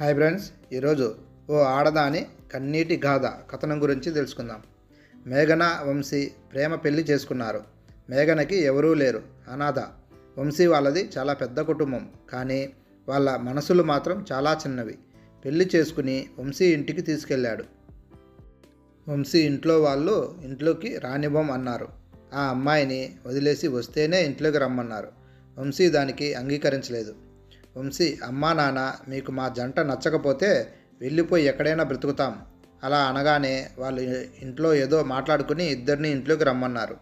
Hi friends ఈరోజు ఓ ఆడదాని కన్నీటి గాథ కథనం గురించి తెలుసుకుందాం. మేఘన వంశీ ప్రేమ పెళ్ళి చేసుకున్నారు. మేఘనకి ఎవరూ లేరు. అనాథ. వంశీ వాళ్ళది చాలా పెద్ద కుటుంబం. కానీ వాళ్ళ మనసులు మాత్రం చాలా చిన్నవి. పెళ్ళి చేసుకుని వంశీ ఇంటికి తీసుకెళ్ళాడు. వంశీ ఇంట్లో వాళ్ళు ఇంట్లోకి రానివ్వం అన్నారు. ఆ అమ్మాయిని వదిలేసి వస్తేనే ఇంట్లోకి రమ్మన్నారు. వంశీ దానికి అంగీకరించలేదు. వంశీ అమ్మా నాన్న మీకు మా జంట నచ్చకపోతే వెళ్ళిపోయి ఎక్కడైనా బ్రతుకుతాం. అలా అనగానే వాళ్ళు ఇంట్లో ఏదో మాట్లాడుకుని ఇద్దరిని ఇంట్లోకి రమ్మన్నారు.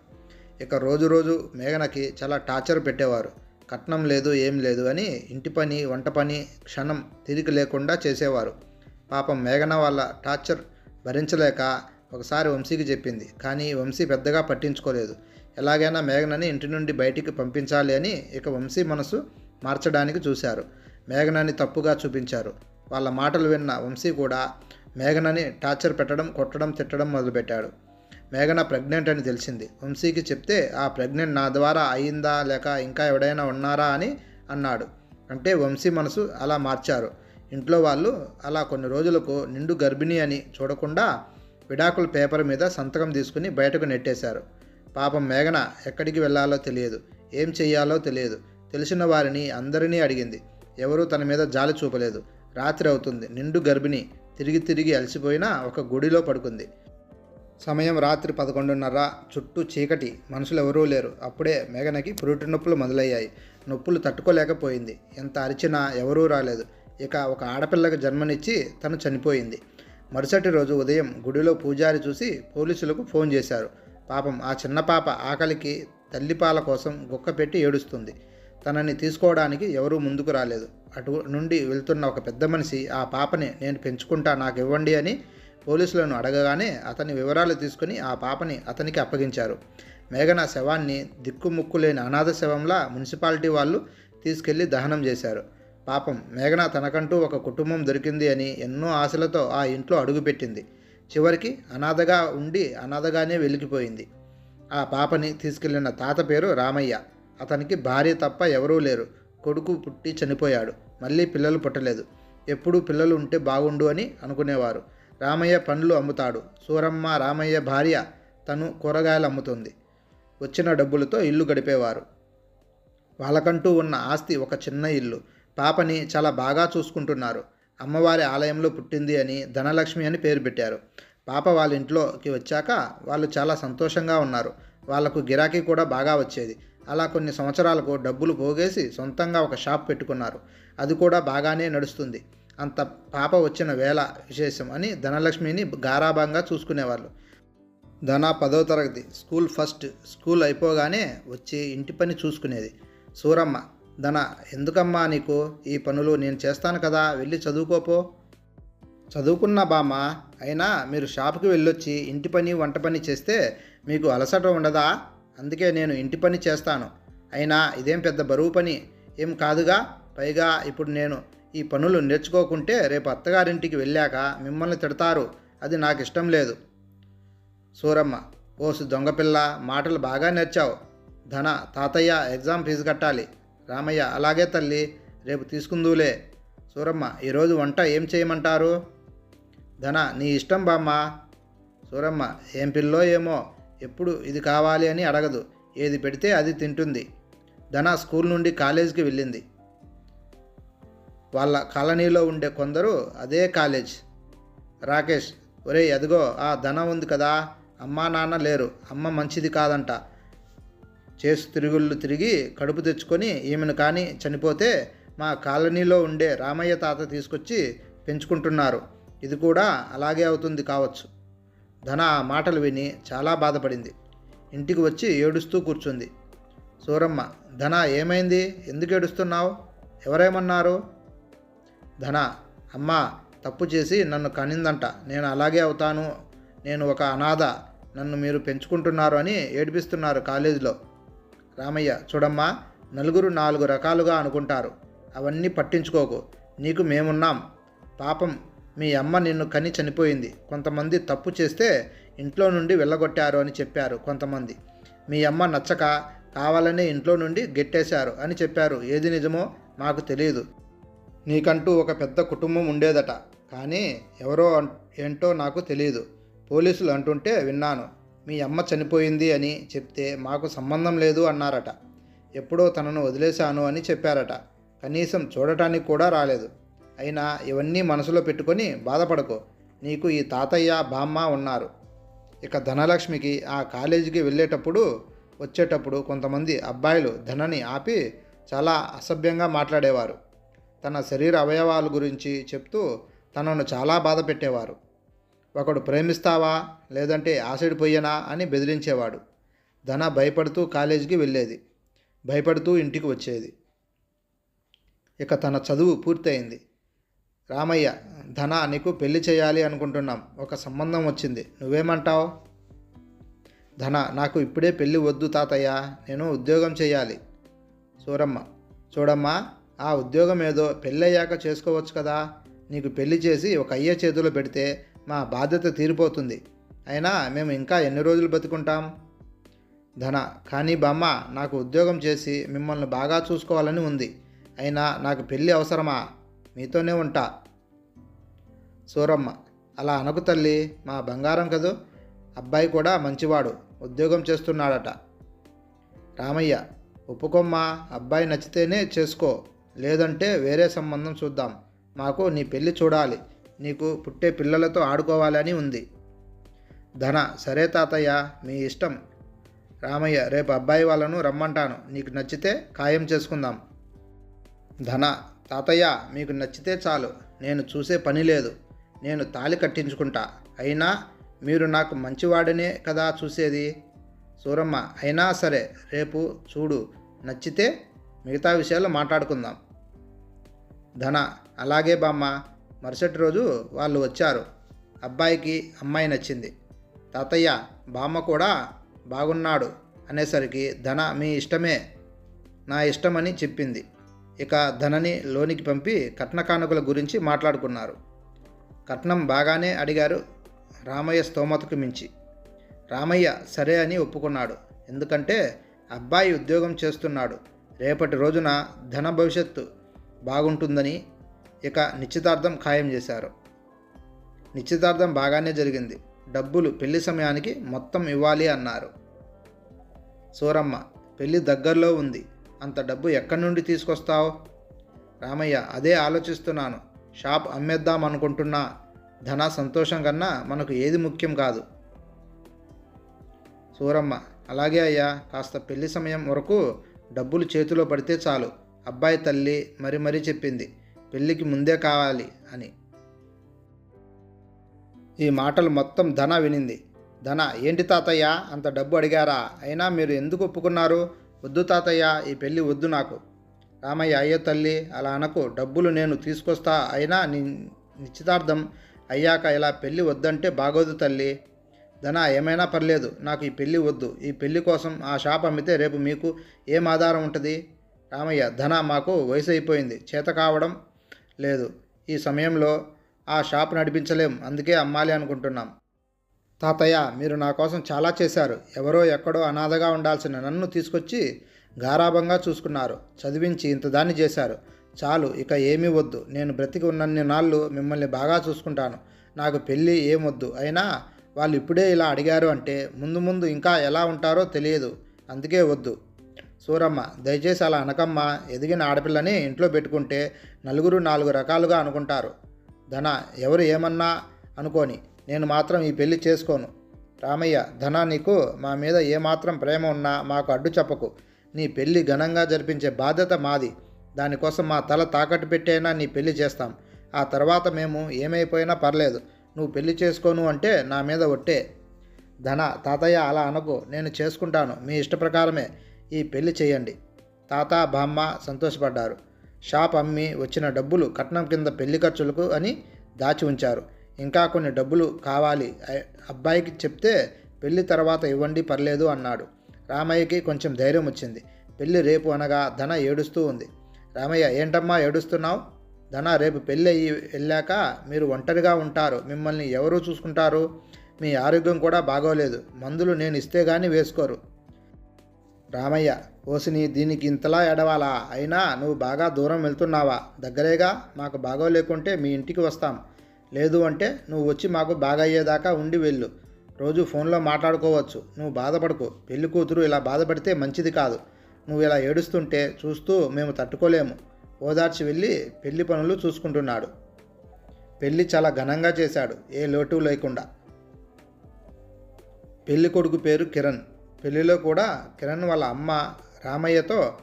ఇక రోజు రోజు మేఘనకి చాలా టార్చర్ పెట్టేవారు. కట్నం లేదు ఏం లేదు అని ఇంటి పని వంట పని క్షణం తిరిగి లేకుండా చేసేవారు. పాపం మేఘన వాళ్ళ టార్చర్ భరించలేక ఒకసారి వంశీకి చెప్పింది. కానీ వంశీ పెద్దగా పట్టించుకోలేదు. ఎలాగైనా మేఘనని ఇంటి నుండి బయటికి పంపించాలి అని ఇక వంశీ మనసు మార్చడానికి చూశారు. మేఘనని తప్పుగా చూపించారు. వాళ్ళ మాటలు విన్న వంశీ కూడా మేఘనని టార్చర్ పెట్టడం కొట్టడం తిట్టడం మొదలుపెట్టాడు. మేఘన ప్రెగ్నెంట్ అని తెలిసింది. వంశీకి చెప్తే ఆ ప్రెగ్నెంట్ నా ద్వారా అయిందా లేక ఇంకా ఎవడైనా ఉన్నారా? అని అన్నాడు. అంటే వంశీ మనసు అలా మార్చారు. ఇంట్లో వాళ్ళు అలా కొన్ని రోజులకు నిండు గర్భిణి అని చూడకుండా విడాకుల పేపర్ మీద సంతకం తీసుకుని బయటకు నెట్టేశారు. పాపం మేఘన ఎక్కడికి వెళ్ళాలో తెలియదు. ఏం చేయాలో తెలియదు. తెలిసిన వారిని అందరినీ అడిగింది. ఎవరూ తన మీద జాలి చూపలేదు. రాత్రి అవుతుంది. నిండు గర్భిణి. తిరిగి తిరిగి అలసిపోయినా ఒక గుడిలో పడుకుంది. సమయం రాత్రి పదకొండున్నర. చుట్టూ చీకటి. మనుషులు ఎవరూ లేరు. అప్పుడే మేఘనకి పురుటి నొప్పులు మొదలయ్యాయి. నొప్పులు తట్టుకోలేకపోయింది. ఎంత అరిచినా ఎవరూ రాలేదు. ఇక ఒక ఆడపిల్లకి జన్మనిచ్చి తను చనిపోయింది. మరుసటి రోజు ఉదయం గుడిలో పూజారి చూసి పోలీసులకు ఫోన్ చేశారు. పాపం ఆ చిన్న పాప ఆకలికి తల్లిపాల కోసం గుక్క పెట్టి ఏడుస్తుంది. తనని తీసుకోవడానికి ఎవరూ ముందుకు రాలేదు. అటు నుండి వెళ్తున్న ఒక పెద్ద మనిషి ఆ పాపని నేను పెంచుకుంటా నాకు ఇవ్వండి అని పోలీసులను అడగగానే అతని వివరాలు తీసుకుని ఆ పాపని అతనికి అప్పగించారు. మేఘన శవాన్ని దిక్కుముక్కు లేని అనాథ శవంలా మున్సిపాలిటీ వాళ్ళు తీసుకెళ్ళి దహనం చేశారు. పాపం మేఘన తనకంటూ ఒక కుటుంబం దొరికింది అని ఎన్నో ఆశలతో ఆ ఇంట్లో అడుగుపెట్టింది. చివరికి అనాథగా ఉండి అనాథగానే వెలికిపోయింది ఆ పాపని తీసుకెళ్ళిన తాత పేరు రామయ్య. అతనికి భార్య తప్ప ఎవరూ లేరు. కొడుకు పుట్టి చనిపోయాడు. మళ్ళీ పిల్లలు పుట్టలేదు. ఎప్పుడూ పిల్లలు ఉంటే బాగుండు అని అనుకునేవారు. రామయ్య పండ్లు అమ్ముతాడు. సూరమ్మ రామయ్య భార్య తను కూరగాయలు అమ్ముతుంది. వచ్చిన డబ్బులతో ఇల్లు గడిపేవారు. వాళ్ళకంటూ ఉన్న ఆస్తి ఒక చిన్న ఇల్లు. పాపని చాలా బాగా చూసుకుంటున్నారు. అమ్మవారి ఆలయంలో పుట్టింది అని ధనలక్ష్మి అని పేరు పెట్టారు. పాప వాళ్ళ ఇంట్లోకి వచ్చాక వాళ్ళు చాలా సంతోషంగా ఉన్నారు. వాళ్ళకు గిరాకీ కూడా బాగా వచ్చేది. అలా కొన్ని సంవత్సరాలకు డబ్బులు పోగేసి సొంతంగా ఒక షాప్ పెట్టుకున్నారు. అది కూడా బాగానే నడుస్తుంది. అంత పాప వచ్చిన వేళ విశేషం అని ధనలక్ష్మిని గారాభంగా చూసుకునేవాళ్ళు. ధన పదో తరగతి స్కూల్ ఫస్ట్ స్కూల్ అయిపోగానే వచ్చి ఇంటి పని చూసుకునేది. సూరమ్మ ధన ఎందుకమ్మా నీకు ఈ పనులు నేను చేస్తాను కదా వెళ్ళి చదువుకోపో. చదువుకున్న బామ్మ అయినా మీరు షాప్కి వెళ్ళొచ్చి ఇంటి పని వంట పని చేస్తే మీకు అలసట ఉండదా? అందుకే నేను ఇంటి పని చేస్తాను. అయినా ఇదేం పెద్ద బరువు పని? ఏం కాదుగా? పైగా ఇప్పుడు నేను ఈ పనులు నేర్చుకోకుంటే రేపు అత్తగారింటికి వెళ్ళాక మిమ్మల్ని తిడతారు. అది నాకు ఇష్టం లేదు. సూరమ్మ ఓసు దొంగపిల్ల మాటలు బాగా నేర్చావు. ధన తాతయ్య ఎగ్జామ్ ఫీజు కట్టాలి. రామయ్య అలాగే తల్లి రేపు తీసుకుందులే సూరమ్మ ఈరోజు వంట ఏం చేయమంటారు? ధన నీ ఇష్టం బామ్మ. సూరమ్మ ఏం పిల్లో ఏమో? ఎప్పుడు ఇది కావాలి అని అడగదు. ఏది పెడితే అది తింటుంది. ధన స్కూల్ నుండి కాలేజీకి వెళ్ళింది. వాళ్ళ కాలనీలో ఉండే కొందరు అదే కాలేజ్. రాకేష్ ఒరే అదిగో ఆ ధన ఉంది కదా. అమ్మా నాన్న లేరు. అమ్మ మంచిది కాదంట. చేసు తిరుగుళ్ళు తిరిగి కడుపు తెచ్చుకొని ఈమెను కానీ చనిపోతే మా కాలనీలో ఉండే రామయ్య తాత తీసుకొచ్చి పెంచుకుంటున్నారు. ఇది కూడా అలాగే అవుతుంది కావచ్చు. ధన ఆ మాటలు విని చాలా బాధపడింది. ఇంటికి వచ్చి ఏడుస్తూ కూర్చుంది. సూరమ్మ ధన ఏమైంది? ఎందుకు ఏడుస్తున్నావు? ఎవరేమన్నారు? ధన అమ్మా తప్పు చేసి నన్ను కనిందంట. నేను అలాగే అవుతాను. నేను ఒక అనాథ. నన్ను మీరు పెంచుకుంటున్నారు అని ఏడిపిస్తున్నారు కాలేజీలో. రామయ్య చూడమ్మా నలుగురు నాలుగు రకాలుగా అనుకుంటారు. అవన్నీ పట్టించుకోకు. నీకు మేమున్నాం. పాపం మీ అమ్మ నిన్ను కని చనిపోయింది. కొంతమంది తప్పు చేస్తే ఇంట్లో నుండి వెళ్ళగొట్టారు అని చెప్పారు కొంతమంది. మీ అమ్మ నచ్చక కావాలనే ఇంట్లో నుండి గెట్టేశారు అని చెప్పారు. ఏది నిజమో మాకు తెలియదు నీకంటూ ఒక పెద్ద కుటుంబం ఉండేదట. కానీ ఎవరో ఏంటో నాకు తెలియదు పోలీసులు అంటుంటే విన్నాను. మీ అమ్మ చనిపోయింది అని చెప్తే మాకు సంబంధం లేదు అన్నారట. ఎప్పుడో తనను వదిలేశాను అని చెప్పారట. కనీసం చూడటానికి కూడా రాలేదు. అయినా ఇవన్నీ మనసులో పెట్టుకొని బాధపడకు. నీకు ఈ తాతయ్య బామ్మ ఉన్నారు. ఇక ధనలక్ష్మికి ఆ కాలేజీకి వెళ్ళేటప్పుడు వచ్చేటప్పుడు కొంతమంది అబ్బాయిలు ధనని ఆపి చాలా అసభ్యంగా మాట్లాడేవారు. తన శరీర అవయవాల గురించి చెప్తూ తనను చాలా బాధ పెట్టేవారు. ఒకడు ప్రేమిస్తావా? లేదంటే ఆసిడ్ పొయ్యనా? అని బెదిరించేవాడు. ధన భయపడుతూ కాలేజీకి వెళ్ళేది. భయపడుతూ ఇంటికి వచ్చేది. ఇక తన చదువు పూర్తయింది. రామయ్య ధన నీకు పెళ్ళి చేయాలి అనుకుంటున్నాం. ఒక సంబంధం వచ్చింది. నువ్వేమంటావు? ధన నాకు ఇప్పుడే పెళ్ళి వద్దు తాతయ్య. నేను ఉద్యోగం చేయాలి. సూరమ్మ చూడమ్మా ఆ ఉద్యోగం ఏదో పెళ్ళయ్యాక చేసుకోవచ్చు కదా. నీకు పెళ్ళి చేసి ఒక అయ్య చేతిలో పెడితే మా బాధ్యత తీరిపోతుంది. అయినా మేము ఇంకా ఎన్ని రోజులు బతుకుంటాం? ధన కానీ బామ్మ నాకు ఉద్యోగం చేసి మిమ్మల్ని బాగా చూసుకోవాలని ఉంది. అయినా నాకు పెళ్ళి అవసరమా? మీతోనే ఉంటా. సూరమ్మ అలా అనకు తల్లి మా బంగారం కదూ? అబ్బాయి కూడా మంచివాడు ఉద్యోగం చేస్తున్నాడట. రామయ్య ఒప్పుకోమ్మా అబ్బాయి నచ్చితేనే చేసుకో లేదంటే వేరే సంబంధం చూద్దాం. మాకు నీ పెళ్ళి చూడాలి నీకు పుట్టే పిల్లలతో ఆడుకోవాలని ఉంది. ధన సరే తాతయ్య మీ ఇష్టం. రామయ్య రేపు అబ్బాయి వాళ్ళను రమ్మంటాను నీకు నచ్చితే ఖాయం చేసుకుందాం. ధన తాతయ్య మీకు నచ్చితే చాలు. నేను చూసే పని లేదు. నేను తాళి కట్టించుకుంటా. అయినా మీరు నాకు మంచివాడనే కదా చూసేది? సూరమ్మ అయినా సరే రేపు చూడు. నచ్చితే మిగతా విషయాలు మాట్లాడుకుందాం. ధన అలాగే బామ్మ. మరుసటి రోజు వాళ్ళు వచ్చారు. అబ్బాయికి అమ్మాయి నచ్చింది. తాతయ్య బామ్మ కూడా బాగున్నాడు అనేసరికి ధన మీ ఇష్టమే. నా ఇష్టమని చెప్పింది. ఇక ధనని లోనికి పంపి కట్న కానుకల గురించి మాట్లాడుకున్నారు. కట్నం బాగానే అడిగారు రామయ్య స్తోమతకు మించి. రామయ్య సరే అని ఒప్పుకున్నాడు. ఎందుకంటే అబ్బాయి ఉద్యోగం చేస్తున్నాడు. రేపటి రోజున ధన భవిష్యత్తు బాగుంటుందని ఇక నిశ్చితార్థం ఖాయం చేశారు. నిశ్చితార్థం బాగానే జరిగింది. డబ్బులు పెళ్ళి సమయానికి మొత్తం ఇవ్వాలి అన్నారు. సూరమ్మ పెళ్ళి దగ్గరలో ఉంది. అంత డబ్బు ఎక్కడి నుండి తీసుకొస్తావు? రామయ్య అదే ఆలోచిస్తున్నాను. షాప్ అమ్మేద్దాం అనుకుంటున్నా. ధన సంతోషం కన్నా మనకు ఏది ముఖ్యం కాదు. సూరమ్మ అలాగే అయ్యా. కాస్త పెళ్ళి సమయం వరకు డబ్బులు చేతిలో పడితే చాలు. అబ్బాయి తల్లి మరి మరీ చెప్పింది. పెళ్ళికి ముందే కావాలి అని. ఈ మాటలు మొత్తం ధన వినింది. ధన ఏంటి తాతయ్య? అంత డబ్బు అడిగారా? అయినా మీరు ఎందుకు ఒప్పుకున్నారు? వద్దు తాతయ్య ఈ పెళ్ళి వద్దు నాకు. రామయ్య అయ్యో తల్లి అలా అనకు. డబ్బులు నేను తీసుకొస్తా అయినా నీ నిశ్చితార్థం అయ్యాక ఇలా పెళ్ళి వద్దంటే బాగోదు తల్లి. ధన ఏమైనా పర్లేదు. నాకు ఈ పెళ్ళి వద్దు. ఈ పెళ్ళి కోసం ఆ షాప్ అమ్మితే రేపు మీకు ఏం ఆధారం ఉంటుంది? రామయ్య ధన మాకు వయసు అయిపోయింది. చేత కావడం లేదు. ఈ సమయంలో ఆ షాప్ నడిపించలేం. అందుకే అమ్మాలి అనుకుంటున్నాం. తాతయ్య మీరు నా కోసం చాలా చేశారు. ఎవరో ఎక్కడో అనాథగా ఉండాల్సిన నన్ను తీసుకొచ్చి గారాభంగా చూసుకున్నారు. చదివించి ఇంత దాన్ని చేశారు. చాలు ఇక ఏమీ వద్దు. నేను బ్రతికి ఉన్నన్ని నాళ్ళు మిమ్మల్ని బాగా చూసుకుంటాను. నాకు పెళ్ళి ఏమొద్దు. అయినా వాళ్ళు ఇప్పుడే ఇలా అడిగారు అంటే ముందు ముందు ఇంకా ఎలా ఉంటారో తెలియదు. అందుకే వద్దు. సూరమ్మ దయచేసి అలా అనకమ్మ. ఎదిగిన ఆడపిల్లని ఇంట్లో పెట్టుకుంటే నలుగురు నాలుగు రకాలుగా అనుకుంటారు. ధన ఎవరు ఏమన్నా అనుకోని నేను మాత్రం ఈ పెళ్ళి చేసుకోను. రామయ్య ధనా నీకు మా మీద ఏమాత్రం ప్రేమ ఉన్నా మాకు అడ్డు చెప్పకు. నీ పెళ్ళి ఘనంగా జరిపించే బాధ్యత మాది. దానికోసం మా తల తాకట్టు పెట్టైనా నీ పెళ్ళి చేస్తాం. ఆ తర్వాత మేము ఏమైపోయినా పర్లేదు. నువ్వు పెళ్ళి చేసుకోను అంటే నా మీద ఒట్టే. ధన తాతయ్య అలా అనకు. నేను చేసుకుంటాను. మీ ఇష్ట ప్రకారమే. ఈ పెళ్ళి చేయండి. తాత బామ్మ సంతోషపడ్డారు. షాప్ అమ్మి వచ్చిన డబ్బులు కట్నం కింద పెళ్ళి ఖర్చులకు అని దాచి ఉంచారు. ఇంకా కొన్ని డబ్బులు కావాలి. అబ్బాయికి చెప్తే పెళ్ళి తర్వాత ఇవ్వండి పర్లేదు అన్నాడు. రామయ్యకి కొంచెం ధైర్యం వచ్చింది. పెళ్ళి రేపు అనగా ధన ఏడుస్తూ ఉంది. రామయ్య ఏంటమ్మా ఏడుస్తున్నావు? ధన రేపు పెళ్ళి అయ్యి వెళ్ళాక మీరు ఒంటరిగా ఉంటారు. మిమ్మల్ని ఎవరు చూసుకుంటారు? మీ ఆరోగ్యం కూడా బాగోలేదు. మందులు నేను ఇస్తే గానీ వేసుకోరు. రామయ్య ఓసిని దీనికి ఇంతలా ఎడవాలా అయినా నువ్వు బాగా దూరం వెళ్తున్నావా? దగ్గరేగా? మాకు బాగోలేకుంటే మీ ఇంటికి వస్తాం. లేదు అంటే నువ్వు వచ్చి మాకు బాగయ్యేదాకా ఉండి వెళ్ళు. రోజు ఫోన్లో మాట్లాడుకోవచ్చు. నువ్వు బాధపడకు. పెళ్ళి కూతురు ఇలా బాధపడితే మంచిది కాదు. నువ్వు ఇలా ఏడుస్తుంటే చూస్తూ మేము తట్టుకోలేము. ఓదార్చి వెళ్ళి పెళ్ళి పనులు చూసుకుంటున్నాడు. పెళ్ళి చాలా ఘనంగా చేశాడు. ఏ లోటు లేకుండా. పెళ్ళి కొడుకు పేరు కిరణ్. పెళ్ళిలో కూడా కిరణ్ వాళ్ళ అమ్మ రామయ్యతో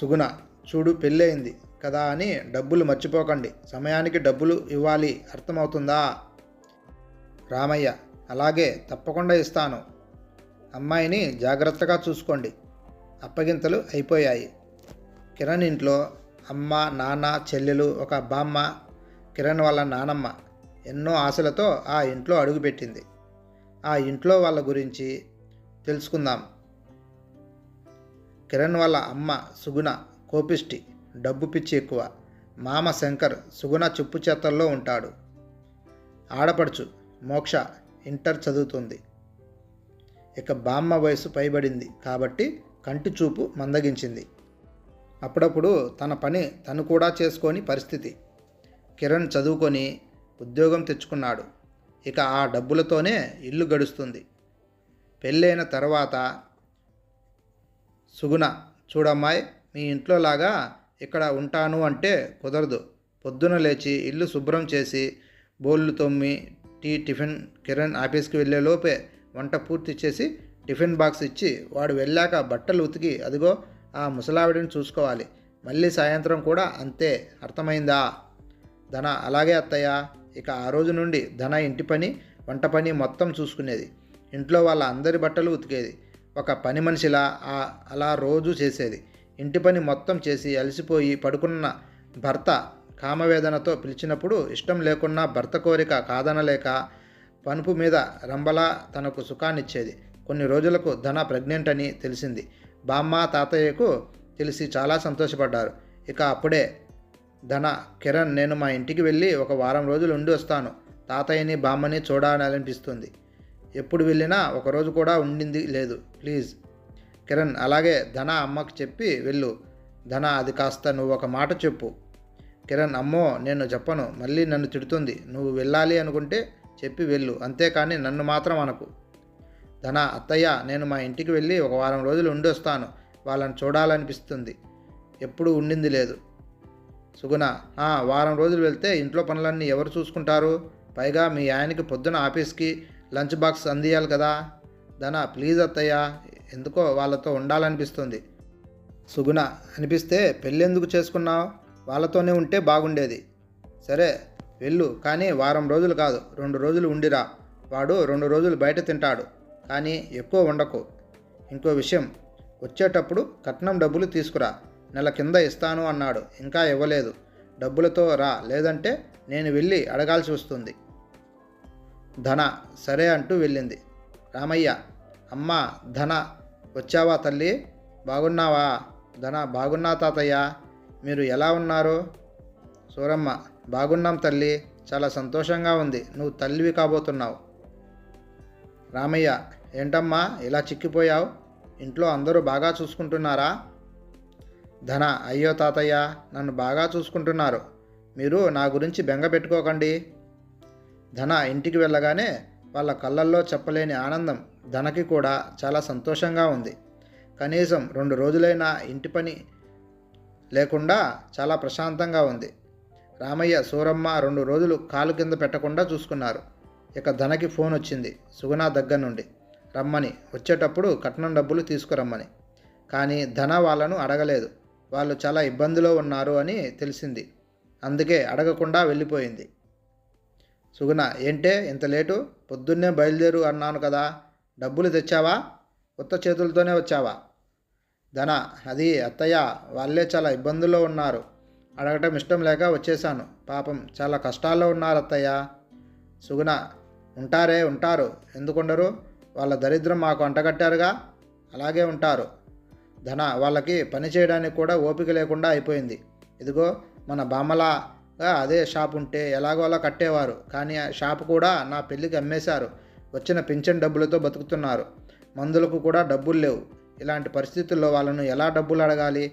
సుగుణ. చూడు పెళ్ళయింది. కదా అని డబ్బులు మర్చిపోకండి. సమయానికి డబ్బులు ఇవ్వాలి. అర్థమవుతుందా? రామయ్య అలాగే తప్పకుండా ఇస్తాను. అమ్మాయిని జాగ్రత్తగా చూసుకోండి. అప్పగింతలు అయిపోయాయి. కిరణ్ ఇంట్లో అమ్మ నాన్న చెల్లెలు ఒక బామ్మ కిరణ్ వాళ్ళ నానమ్మ ఎన్నో ఆశలతో ఆ ఇంట్లో అడుగుపెట్టింది. ఆ ఇంట్లో వాళ్ళ గురించి తెలుసుకుందాం. కిరణ్ వాళ్ళ అమ్మ సుగుణ కోపిష్టి డబ్బు పిచ్చి ఎక్కువ. మామ శంకర్ సుగుణ చెప్పు చేతల్లో ఉంటాడు. ఆడపడుచు మోక్ష ఇంటర్ చదువుతుంది. ఇక బామ్మ వయసు పైబడింది కాబట్టి కంటి చూపు మందగించింది. అప్పుడప్పుడు తన పని తను కూడా చేసుకొని పరిస్థితి. కిరణ్ చదువుకొని ఉద్యోగం తెచ్చుకున్నాడు. ఇక ఆ డబ్బులతోనే ఇల్లు గడుస్తుంది. పెళ్ళైన తర్వాత సుగుణ చూడమ్మాయి మీ ఇంట్లో లాగా ఇక్కడ ఉంటాను అంటే కుదరదు. పొద్దున లేచి ఇల్లు శుభ్రం చేసి బోళ్ళు తొమ్మి టీ టిఫిన్ కిరణ్ ఆఫీస్కి వెళ్ళే లోపే వంట పూర్తి చేసి టిఫిన్ బాక్స్ ఇచ్చి వాడు వెళ్ళాక బట్టలు ఉతికి అదిగో ఆ ముసలావిడిని చూసుకోవాలి. మళ్ళీ సాయంత్రం కూడా అంతే. అర్థమైందా? ధన అలాగే అత్తయ్య. ఇక ఆ రోజు నుండి ధన ఇంటి పని వంట పని మొత్తం చూసుకునేది. ఇంట్లో వాళ్ళ అందరి బట్టలు ఉతికేది. ఒక పని మనిషిలా అలా రోజు చేసేది. ఇంటి పని మొత్తం చేసి అలసిపోయి పడుకున్న భర్త కామవేదనతో పిలిచినప్పుడు ఇష్టం లేకున్నా భర్త కోరిక కాదనలేక పనుపు మీద రంబలా తనకు సుఖాన్నిచ్చేది. కొన్ని రోజులకు ధన ప్రెగ్నెంట్ అని తెలిసింది. బామ్మ తాతయ్యకు తెలిసి చాలా సంతోషపడ్డారు. ఇక అప్పుడే ధన కిరణ్ నేను మా ఇంటికి వెళ్ళి ఒక వారం రోజులు ఉండి వస్తాను. తాతయ్యని బామ్మని చూడాలనిపిస్తుంది. ఎప్పుడు వెళ్ళినా ఒకరోజు కూడా ఉండింది లేదు. ప్లీజ్. కిరణ్ అలాగే ధన అమ్మకు చెప్పి వెళ్ళు. ధన అది కాస్త నువ్వు ఒక మాట చెప్పు. కిరణ్ అమ్మో నేను చెప్పను. మళ్ళీ నన్ను తిడుతుంది. నువ్వు వెళ్ళాలి అనుకుంటే చెప్పి వెళ్ళు. అంతేకాని నన్ను మాత్రం అనకు. ధన అత్తయ్య నేను మా ఇంటికి వెళ్ళి ఒక వారం రోజులు ఉండొస్తాను వాళ్ళని చూడాలనిపిస్తుంది. ఎప్పుడు ఉండింది లేదు. సుగుణ "ఆ, వారం రోజులు వెళ్తే ఇంట్లో పనులన్నీ ఎవరు చూసుకుంటారు? పైగా మీ ఆయనకి పొద్దున ఆఫీస్కి లంచ్ బాక్స్ అందియాలి కదా. ధన ప్లీజ్ అత్తయ్య ఎందుకో వాళ్ళతో ఉండాలనిపిస్తుంది. సుగుణ అనిపిస్తే పెళ్ళెందుకు చేసుకున్నావు? వాళ్ళతోనే ఉంటే బాగుండేది. సరే వెళ్ళు కానీ వారం రోజులు కాదు రెండు రోజులు ఉండిరా. వాడు రెండు రోజులు బయట తింటాడు కానీ ఎక్కువ ఉండకు ఇంకో విషయం వచ్చేటప్పుడు కట్నం డబ్బులు తీసుకురా. నెల కింద ఇస్తాను అన్నాడు ఇంకా ఇవ్వలేదు. డబ్బులతో రా లేదంటే నేను వెళ్ళి అడగాల్సి వస్తుంది. ధన సరే అంటూ వెళ్ళింది. రామయ్య అమ్మ ధన వచ్చావా తల్లి? బాగున్నావా? ధన బాగున్నా తాతయ్య. మీరు ఎలా ఉన్నారు? సూరమ్మ బాగున్నాం తల్లి. చాలా సంతోషంగా ఉంది. నువ్వు తల్లివి కాబోతున్నావు. రామయ్య ఏంటమ్మా? ఇలా చిక్కిపోయావు? ఇంట్లో అందరూ బాగా చూసుకుంటున్నారా? ధన అయ్యో తాతయ్య నన్ను బాగా చూసుకుంటున్నారు. మీరు నా గురించి బెంగ పెట్టుకోకండి. ధన ఇంటికి వెళ్ళగానే వాళ్ళ కళ్ళల్లో చెప్పలేని ఆనందం. ధనకి కూడా చాలా సంతోషంగా ఉంది. కనీసం రెండు రోజులైనా ఇంటి పని లేకుండా చాలా ప్రశాంతంగా ఉంది. రామయ్య సూరమ్మ రెండు రోజులు కాలు కింద పెట్టకుండా చూసుకున్నారు. ఇక ధనకి ఫోన్ వచ్చింది సుగుణ దగ్గర నుండి. రమ్మని వచ్చేటప్పుడు కట్నం డబ్బులు తీసుకురమ్మని. కానీ ధన వాళ్ళను అడగలేదు. వాళ్ళు చాలా ఇబ్బందిలో ఉన్నారు అని తెలిసింది. అందుకే అడగకుండా వెళ్ళిపోయింది. సుగుణ ఏంటే ఇంత లేటు? పొద్దున్నే బయలుదేరు అన్నాను కదా. డబ్బులు తెచ్చావా? కొత్త చేతులతోనే వచ్చావా? ధన అది అత్తయ్య వాళ్ళే చాలా ఇబ్బందుల్లో ఉన్నారు. అడగటం ఇష్టం లేక వచ్చేసాను పాపం చాలా కష్టాల్లో ఉన్నారు అత్తయ్య. సుగుణ ఉంటారే ఉంటారు. ఎందుకుండరు? వాళ్ళ దరిద్రం మాకు అంటగట్టారుగా? అలాగే ఉంటారు. ధన వాళ్ళకి పని చేయడానికి కూడా ఓపిక లేకుండా అయిపోయింది. ఇదిగో మన బామలాగా అదే షాప్ ఉంటే ఎలాగోలా కట్టేవారు. కానీ ఆ షాప్ కూడా నా పెళ్ళికి అమ్మేశారు. వచ్చిన పింఛన్ డబ్బులతో బతుకుతున్నారు. మందులకు కూడా డబ్బులు లేవు. ఇలాంటి పరిస్థితుల్లో వాళ్ళను ఎలా డబ్బులు అడగాలి?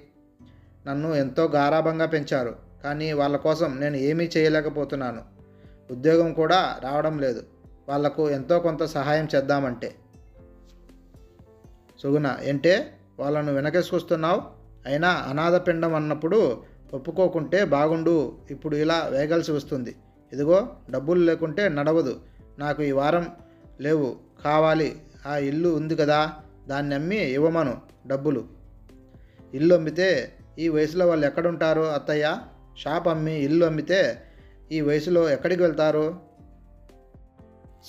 నన్ను ఎంతో గారాభంగా పెంచారు. కానీ వాళ్ళ కోసం నేను ఏమీ చేయలేకపోతున్నాను. ఉద్యోగం కూడా రావడం లేదు. వాళ్ళకు ఎంతో కొంత సహాయం చేద్దామంటే. సుగుణ ఏంటే? వాళ్ళను వెనకేసుకొస్తున్నావు? అయినా అనాథ పిండం అన్నప్పుడు ఒప్పుకోకుంటే బాగుండు. ఇప్పుడు ఇలా వేగాల్సి వస్తుంది. ఇదిగో డబ్బులు లేకుంటే నడవదు. నాకు ఈ వారం లేవు. కావాలి. ఆ ఇల్లు ఉంది కదా. దాన్ని అమ్మి ఇవ్వమను డబ్బులు. ఇల్లు అమ్మితే ఈ వయసులో వాళ్ళు ఎక్కడుంటారు అత్తయ్య? షాప్ అమ్మి ఇల్లు అమ్మితే ఈ వయసులో ఎక్కడికి వెళ్తారు?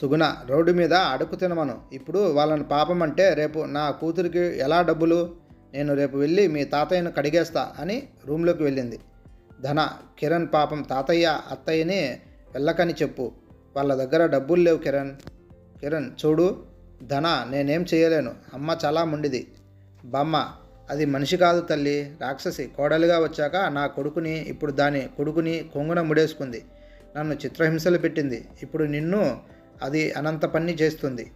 సుగుణ రోడ్డు మీద అడుగు తినమను. ఇప్పుడు వాళ్ళని పాపం అంటే రేపు నా కూతురికి ఎలా డబ్బులు? నేను రేపు వెళ్ళి మీ తాతయ్యను కడిగేస్తా అని రూమ్లోకి వెళ్ళింది. ధన కిరణ్ పాపం తాతయ్య అత్తయ్యని వెళ్ళకని చెప్పు. వాళ్ళ దగ్గర డబ్బులు లేవు కిరణ్. కిరణ్ చూడు. ధన నేనేం చేయలేను. అమ్మ చాలా మొండిది. బామ్మ అది మనిషి కాదు తల్లి. రాక్షసి కోడలిగా వచ్చాక నా కొడుకుని ఇప్పుడు దాని కొడుకుని కొంగున ముడేసుకుంది. నన్ను చిత్రహింసలు పెట్టింది. ఇప్పుడు నిన్ను అది అనంత పని చేస్తుంది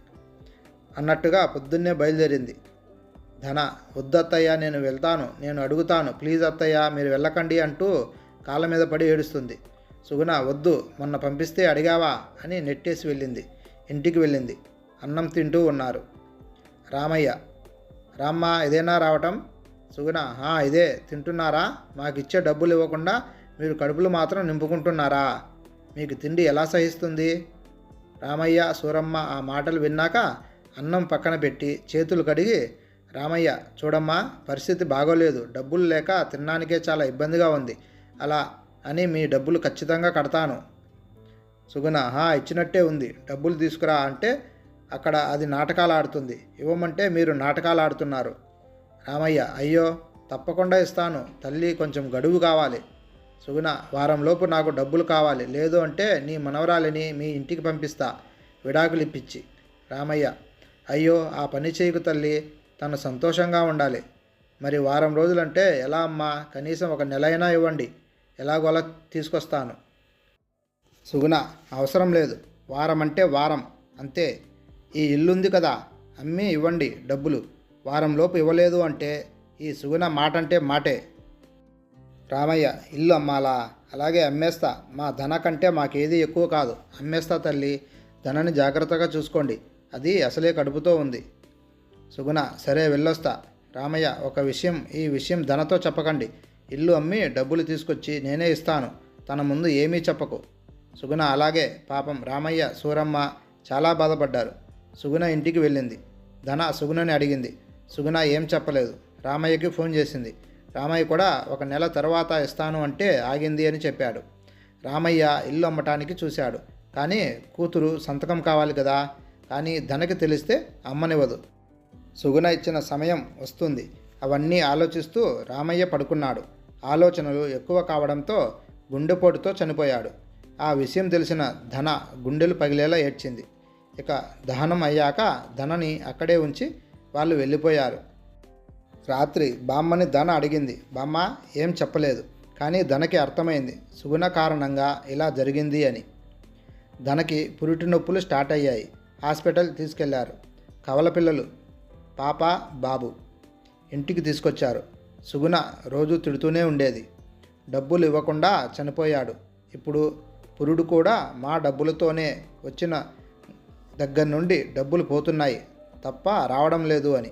అన్నట్టుగా పొద్దున్నే బయలుదేరింది. ధన వద్దత్తయ్య నేను వెళ్తాను. నేను అడుగుతాను. ప్లీజ్ అత్తయ్య మీరు వెళ్ళకండి అంటూ కాళ్ళ మీద పడి ఏడుస్తుంది. సుగుణ వద్దు మొన్న పంపిస్తే అడిగావా అని నెట్టేసి వెళ్ళింది. ఇంటికి వెళ్ళింది. అన్నం తింటూ ఉన్నారు. రామయ్య రామ్మ ఇదేనా రావటం? సుగుణ ఇదే. తింటున్నారా? మాకు ఇచ్చే డబ్బులు ఇవ్వకుండా మీరు కడుపులు మాత్రం నింపుకుంటున్నారా? మీకు తిండి ఎలా సహిస్తుంది? రామయ్య సూరమ్మ ఆ మాటలు విన్నాక అన్నం పక్కన పెట్టి చేతులు కడిగి రామయ్య చూడమ్మా పరిస్థితి బాగోలేదు. డబ్బులు లేక తినడానికే చాలా ఇబ్బందిగా ఉంది. అలా అని మీ డబ్బులు ఖచ్చితంగా కడతాను. సుగుణ హా ఇచ్చినట్టే ఉంది. డబ్బులు తీసుకురా అంటే అక్కడ అది నాటకాలు ఆడుతుంది. ఇవ్వమంటే మీరు నాటకాలు ఆడుతున్నారు. రామయ్య అయ్యో తప్పకుండా ఇస్తాను. తల్లి కొంచెం గడువు కావాలి. సుగుణ వారంలోపు నాకు డబ్బులు కావాలి. లేదు అంటే నీ మనవరాలిని మీ ఇంటికి పంపిస్తా. విడాకులు ఇప్పించి రామయ్య అయ్యో ఆ పని చేయకు తల్లి. తను సంతోషంగా ఉండాలి. మరి వారం రోజులంటే ఎలా అమ్మా? కనీసం ఒక నెల అయినా ఇవ్వండి. ఎలాగోలా తీసుకొస్తాను. సుగుణ అవసరం లేదు. వారం అంటే వారం. అంతే. ఈ ఇల్లుంది కదా. అమ్మి ఇవ్వండి డబ్బులు. వారంలోపు ఇవ్వలేదు అంటే ఈ సుగుణ మాట అంటే మాటే. రామయ్య ఇల్లు అమ్మాలా? అలాగే అమ్మేస్తా. మా ధన కంటే మాకేది ఎక్కువ కాదు. అమ్మేస్తా తల్లి. ధనని జాగ్రత్తగా చూసుకోండి. అది అసలే కడుపుతో ఉంది. సుగుణ సరే వెళ్ళొస్తా. రామయ్య ఒక విషయం ఈ విషయం ధనతో చెప్పకండి. ఇల్లు అమ్మి డబ్బులు తీసుకొచ్చి నేనే ఇస్తాను. తన ముందు ఏమీ చెప్పకు. సుగుణ అలాగే పాపం రామయ్య సూరమ్మ చాలా బాధపడ్డారు. సుగుణ ఇంటికి వెళ్ళింది. ధన సుగుణని అడిగింది. సుగుణ ఏం చెప్పలేదు. రామయ్యకి ఫోన్ చేసింది. రామయ్య కూడా ఒక నెల తర్వాత ఇస్తాను అంటే ఆగింది అని చెప్పాడు. రామయ్య ఇల్లు అమ్మటానికి చూశాడు. కానీ కూతురు సంతకం కావాలి కదా? కానీ ధనకి తెలిస్తే అమ్మనివ్వదు. సుగుణ ఇచ్చిన సమయం వస్తుంది. అవన్నీ ఆలోచిస్తూ రామయ్య పడుకున్నాడు. ఆలోచనలు ఎక్కువ కావడంతో గుండెపోటుతో చనిపోయాడు. ఆ విషయం తెలిసిన ధన గుండెలు పగిలేలా ఏడ్చింది. ఇక దహనం అయ్యాక ధనని అక్కడే ఉంచి వాళ్ళు వెళ్ళిపోయారు. రాత్రి బామ్మని ధన అడిగింది. బామ్మ ఏం చెప్పలేదు. కానీ ధనకి అర్థమైంది. సుగుణ కారణంగా ఇలా జరిగింది అని. ధనకి పురిటి నొప్పులు స్టార్ట్ అయ్యాయి. హాస్పిటల్ తీసుకెళ్ళారు. కవల పిల్లలు పాప బాబు ఇంటికి తీసుకొచ్చారు. సుగుణ రోజు తిడుతూనే ఉండేది. డబ్బులు ఇవ్వకుండా చనిపోయాడు. ఇప్పుడు పురుడు కూడా మా డబ్బులతోనే వచ్చిన దగ్గర నుండి డబ్బులు పోతున్నాయి తప్ప రావడం లేదు అని.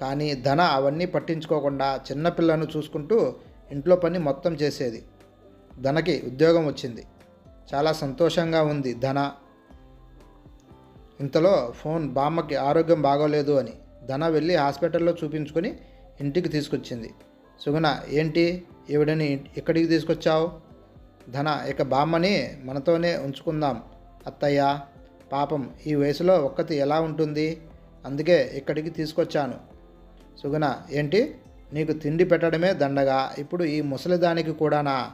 కానీ ధన అవన్నీ పట్టించుకోకుండా చిన్నపిల్లను చూసుకుంటూ ఇంట్లో పని మొత్తం చేసేది. ధనకి ఉద్యోగం వచ్చింది. చాలా సంతోషంగా ఉంది ధన. ఇంతలో ఫోన్ బామ్మకి ఆరోగ్యం బాగోలేదు అని ధన వెళ్ళి హాస్పిటల్లో చూపించుకొని ఇంటికి తీసుకొచ్చింది. సుగుణ ఏంటి? ఈవిడని ఇక్కడికి తీసుకొచ్చావు? ధన ఇక బామ్మని మనతోనే ఉంచుకుందాం. అత్తయ్య పాపం ఈ వయసులో ఒక్కతి ఎలా ఉంటుంది? అందుకే ఇక్కడికి తీసుకొచ్చాను. సుగుణ ఏంటి? నీకు తిండి పెట్టడమే దండగా? ఇప్పుడు ఈ ముసలిదానికి కూడానా?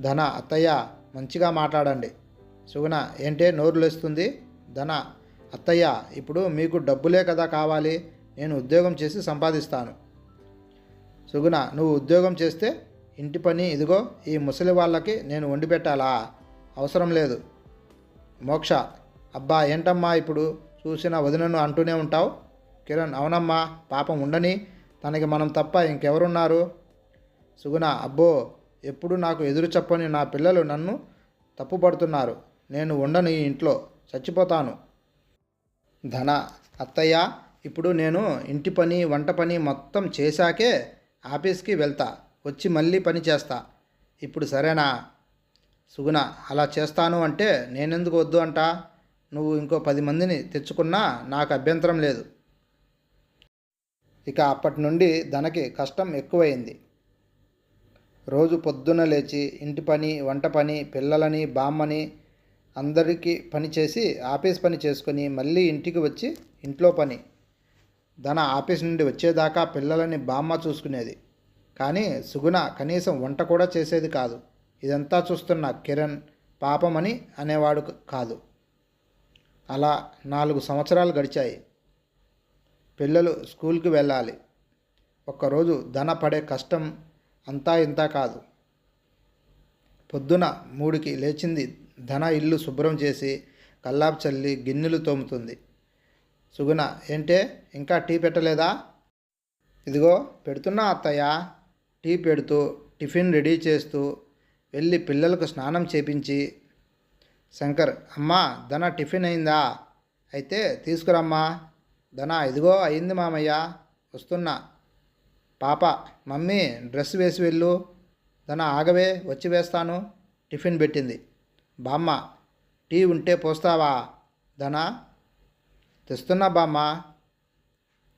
ధన అత్తయ్య మంచిగా మాట్లాడండి. సుగుణ ఏంటే నోరులేస్తుంది ధన అత్తయ్య ఇప్పుడు మీకు డబ్బులే కదా కావాలి? నేను ఉద్యోగం చేసి సంపాదిస్తాను. సుగుణ నువ్వు ఉద్యోగం చేస్తే ఇంటి పని ఇదిగో ఈ ముసలి వాళ్ళకి నేను వండి పెట్టాలా? అవసరం లేదు. మోక్ష. అబ్బా ఏంటమ్మా ఇప్పుడు? చూసిన వదినను అంటూనే ఉంటావు? కిరణ్ అవునమ్మా పాపం ఉండని. తనకి మనం తప్ప ఇంకెవరున్నారు? సుగుణ అబ్బో ఎప్పుడు నాకు ఎదురు చెప్పని నా పిల్లలు నన్ను తప్పుపడుతున్నారు. నేను ఉండను ఈ ఇంట్లో. చచ్చిపోతాను. ధన అత్తయ్య ఇప్పుడు నేను ఇంటి పని వంట పని మొత్తం చేశాకే ఆఫీస్కి వెళ్తా. వచ్చి మళ్ళీ పని చేస్తా. ఇప్పుడు సరేనా? సుగుణ అలా చేస్తాను అంటే నేనెందుకు వద్దు అంట? నువ్వు ఇంకో పది మందిని తెచ్చుకున్నా నాకు అభ్యంతరం లేదు. ఇక అప్పటి నుండి ధనకి కష్టం ఎక్కువైంది. రోజు పొద్దున్న లేచి ఇంటి పని వంట పని పిల్లలని బామ్మని అందరికీ పని చేసి ఆఫీస్ పని చేసుకొని మళ్ళీ ఇంటికి వచ్చి ఇంట్లో పని. ధన ఆఫీస్ నుండి వచ్చేదాకా పిల్లలని బామ్మ చూసుకునేది. కానీ సుగుణ కనీసం వంట కూడా చేసేది కాదు. ఇదంతా చూస్తున్న కిరణ్ పాపమని అనేవాడు కాదు. అలా నాలుగు సంవత్సరాలు గడిచాయి. పిల్లలు స్కూల్కి వెళ్ళాలి. ఒక్కరోజు ధన పడే కష్టం అంతా ఇంత కాదు. పొద్దున మూడుకి లేచింది ధన ఇల్లు శుభ్రం చేసి కల్లాపు చల్లి గిన్నెలు తోముతుంది. సుగుణ ఏంటే ఇంకా టీ పెట్టలేదా? ఇదిగో పెడుతున్నా అత్తయ్య. టీ పెడుతూ టిఫిన్ రెడీ చేస్తూ వెళ్ళి పిల్లలకు స్నానం చేపించి శంకర్ అమ్మా ధన టిఫిన్ అయిందా? అయితే తీసుకురమ్మా. ధన ఇదిగో అయింది మామయ్య వస్తున్నా. పాప మమ్మీ డ్రెస్ వేసి వెళ్ళు. ధన ఆగవే వచ్చి వేస్తాను. టిఫిన్ పెట్టింది. బామ్మ టీ ఉంటే పోస్తావా? ధన? తెస్తున్నా బామ్మ.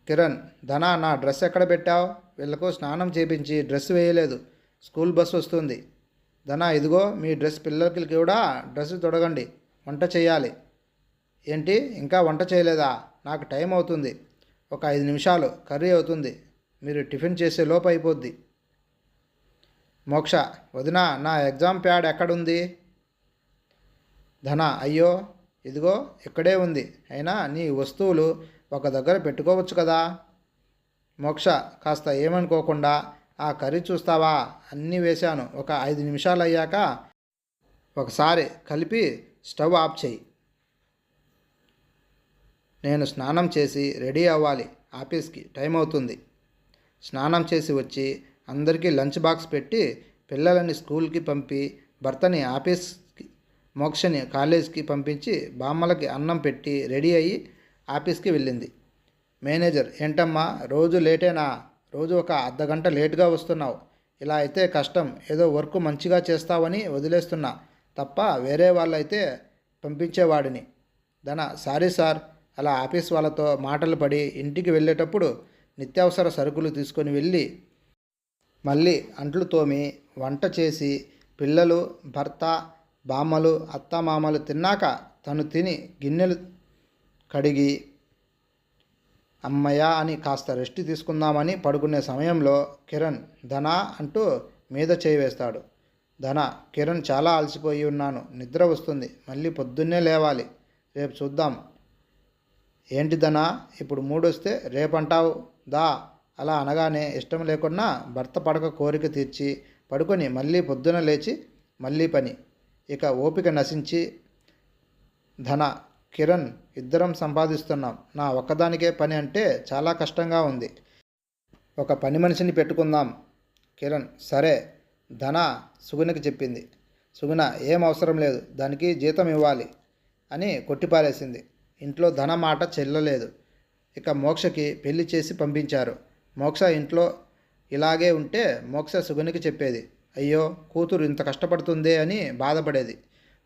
కిరణ్ ధన నా డ్రెస్ ఎక్కడ పెట్టావు? వీళ్ళకు స్నానం చేపించి డ్రెస్ వేయలేదు. స్కూల్ బస్ వస్తుంది. ధన ఇదిగో మీ డ్రెస్ పిల్లలకి కూడా డ్రెస్ తొడగండి. వంట చేయాలి. ఏంటి? ఇంకా వంట చేయలేదా? నాకు టైం అవుతుంది. ఒక ఐదు నిమిషాలు. కర్రీ అవుతుంది. మీరు టిఫిన్ చేసే లోపు అయిపోద్ది. మోక్ష వదిన నా ఎగ్జామ్ ప్యాడ్ ఎక్కడుంది? ధన అయ్యో ఇదిగో ఇక్కడే ఉంది. అయినా నీ వస్తువులు ఒక దగ్గర పెట్టుకోవచ్చు కదా? మోక్ష. కాస్త ఏమనుకోకుండా ఆ కర్రీ చూస్తావా? అన్నీ వేశాను. ఒక ఐదు నిమిషాలు అయ్యాక ఒకసారి కలిపి స్టవ్ ఆఫ్ చేయి. నేను స్నానం చేసి రెడీ అవ్వాలి. ఆఫీస్కి టైం అవుతుంది. స్నానం చేసి వచ్చి అందరికీ లంచ్ బాక్స్ పెట్టి పిల్లలని స్కూల్కి పంపి భర్తని ఆఫీస్కి మోక్షని కాలేజ్కి పంపించి బామ్మలకి అన్నం పెట్టి రెడీ అయ్యి ఆఫీస్కి వెళ్ళింది. మేనేజర్ ఏంటమ్మా రోజు లేటేనా? రోజు ఒక అర్ధగంట లేటుగా వస్తున్నావు. ఇలా అయితే కష్టం. ఏదో వర్క్ మంచిగా చేస్తావని వదిలేస్తున్నా. తప్ప వేరే వాళ్ళైతే పంపించేవాడిని. ధన సారీ సార్. అలా ఆఫీస్ వాళ్ళతో మాటలు పడి ఇంటికి వెళ్ళేటప్పుడు నిత్యావసర సరుకులు తీసుకొని వెళ్ళి మళ్ళీ అంట్లు తోమి వంట చేసి పిల్లలు భర్త బామ్మలు అత్తమామలు తిన్నాక తను తిని గిన్నెలు కడిగి అమ్మయ్య అని కాస్త రెస్ట్ తీసుకుందామని పడుకునే సమయంలో కిరణ్ ధనా అంటూ మీద చేయి వేస్తాడు. ధన కిరణ్ చాలా అలసిపోయి ఉన్నాను. నిద్ర వస్తుంది. మళ్ళీ పొద్దున్నే లేవాలి. రేపు చూద్దాం. ఏంటి ధన? ఇప్పుడు మూడొస్తే రేపంటావు? దా అలా అనగానే ఇష్టం లేకున్నా భర్త పడక కోరిక తీర్చి పడుకొని మళ్ళీ పొద్దున లేచి మళ్ళీ పని. ఇక ఓపిక నశించి ధన కిరణ్ ఇద్దరం సంపాదిస్తున్నాం. నా ఒక్కదానికే పని అంటే చాలా కష్టంగా ఉంది. ఒక పని మనిషిని పెట్టుకుందాం. కిరణ్ సరే. ధన సుగుణకి చెప్పింది. సుగుణ ఏం అవసరం లేదు. దానికి జీతం ఇవ్వాలి అని కొట్టిపారేసింది. ఇంట్లో ధన మాట చెల్లలేదు. ఇక మోక్షకి పెళ్ళి చేసి పంపించారు. మోక్ష ఇంట్లో ఇలాగే ఉంటే మోక్ష సుగునికి చెప్పేది. అయ్యో కూతురు ఇంత కష్టపడుతుందే అని బాధపడేది.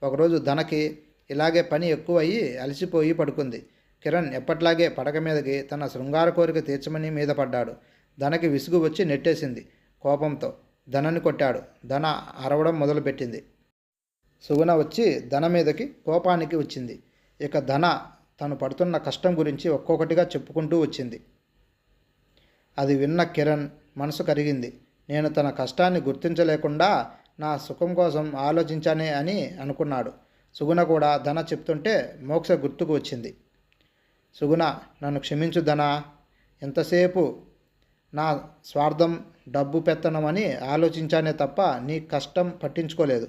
ఒకరోజు ధనకి ఇలాగే పని ఎక్కువయ్యి అలసిపోయి పడుకుంది. కిరణ్ ఎప్పట్లాగే పడక మీదకి తన శృంగార కోరిక తీర్చమని మీద పడ్డాడు. ధనకి విసుగు వచ్చి నెట్టేసింది కోపంతో. ధనని కొట్టాడు. ధన అరవడం మొదలుపెట్టింది. సుగుణ వచ్చి ధన మీదకి కోపానికి వచ్చింది. ఇక ధన తను పడుతున్న కష్టం గురించి ఒక్కొక్కటిగా చెప్పుకుంటూ వచ్చింది. అది విన్న కిరణ్ మనసు కరిగింది. నేను తన కష్టాన్ని గుర్తించలేకుండా నా సుఖం కోసం ఆలోచించానే అని అనుకున్నాడు. సుగుణ కూడా ధన చెప్తుంటే మోక్ష గుర్తుకు వచ్చింది. సుగుణ నన్ను క్షమించు ధన ఎంతసేపు నా స్వార్థం డబ్బు పెత్తనమని ఆలోచించానే తప్ప నీ కష్టం పట్టించుకోలేదు.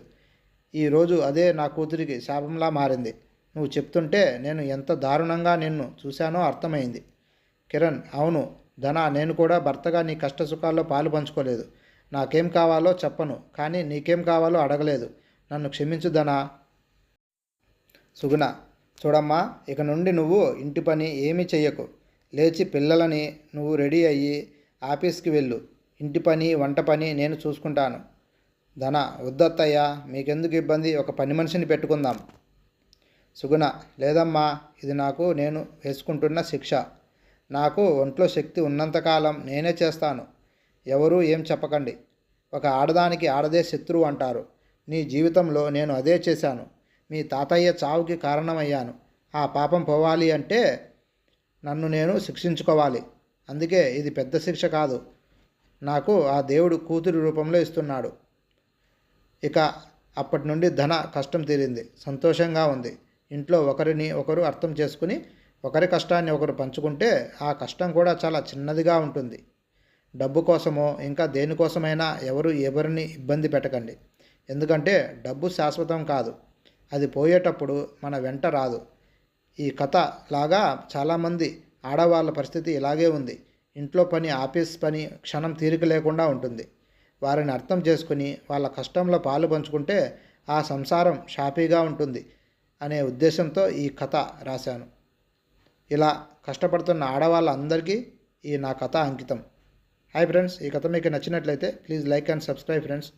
ఈరోజు అదే నా కూతురికి శాపంలా మారింది. నువ్వు చెప్తుంటే నేను ఎంత దారుణంగా నిన్ను చూశానో అర్థమైంది. కిరణ్ అవును ధన నేను కూడా భర్తగా నీ కష్ట సుఖాల్లో పాలు పంచుకోలేదు. నాకేం కావాలో చెప్పను కానీ నీకేం కావాలో అడగలేదు. నన్ను క్షమించు ధన సుగుణ చూడమ్మా ఇక నుండి నువ్వు ఇంటి పని ఏమీ చెయ్యకు. లేచి పిల్లలని నువ్వు రెడీ అయ్యి ఆఫీస్కి వెళ్ళు. ఇంటి పని వంట పని నేను చూసుకుంటాను. ధన వద్దత్తయ్యా మీకెందుకు ఇబ్బంది? ఒక పని మనిషిని పెట్టుకుందాం. సుగుణ లేదమ్మా ఇది నాకు నేను వేసుకుంటున్న శిక్ష. నాకు ఒంట్లో శక్తి ఉన్నంతకాలం నేనే చేస్తాను. ఎవరూ ఏం చెప్పకండి. ఒక ఆడదానికి ఆడదే శత్రువు అంటారు. నీ జీవితంలో నేను అదే చేశాను. మీ తాతయ్య చావుకి కారణమయ్యాను. ఆ పాపం పోవాలి అంటే నన్ను నేను శిక్షించుకోవాలి. అందుకే ఇది పెద్ద శిక్ష కాదు. నాకు ఆ దేవుడు కూతురి రూపంలో ఇస్తున్నాడు. ఇక అప్పటి నుండి ధన కష్టం తీరింది. సంతోషంగా ఉంది. ఇంట్లో ఒకరిని ఒకరు అర్థం చేసుకుని ఒకరి కష్టాన్ని ఒకరు పంచుకుంటే ఆ కష్టం కూడా చాలా చిన్నదిగా ఉంటుంది. డబ్బు కోసమో ఇంకా దేనికోసమైనా ఎవరు ఎవరిని ఇబ్బంది పెట్టకండి. ఎందుకంటే డబ్బు శాశ్వతం కాదు. అది పోయేటప్పుడు మన వెంట రాదు. ఈ కథ లాగా చాలామంది ఆడవాళ్ళ పరిస్థితి ఇలాగే ఉంది. ఇంట్లో పని ఆఫీస్ పని క్షణం తీరిక లేకుండా ఉంటుంది. వారిని అర్థం చేసుకుని వాళ్ళ కష్టంలో పాలు పంచుకుంటే ఆ సంసారం షాపీగా ఉంటుంది అనే ఉద్దేశంతో ఈ కథ రాశాను. ఇలా కష్టపడుతున్న ఆడవాళ్ళందరికీ ఈ నా కథ అంకితం. హాయ్ ఫ్రెండ్స్ ఈ కథ మీకు నచ్చినట్లయితే please like and subscribe friends.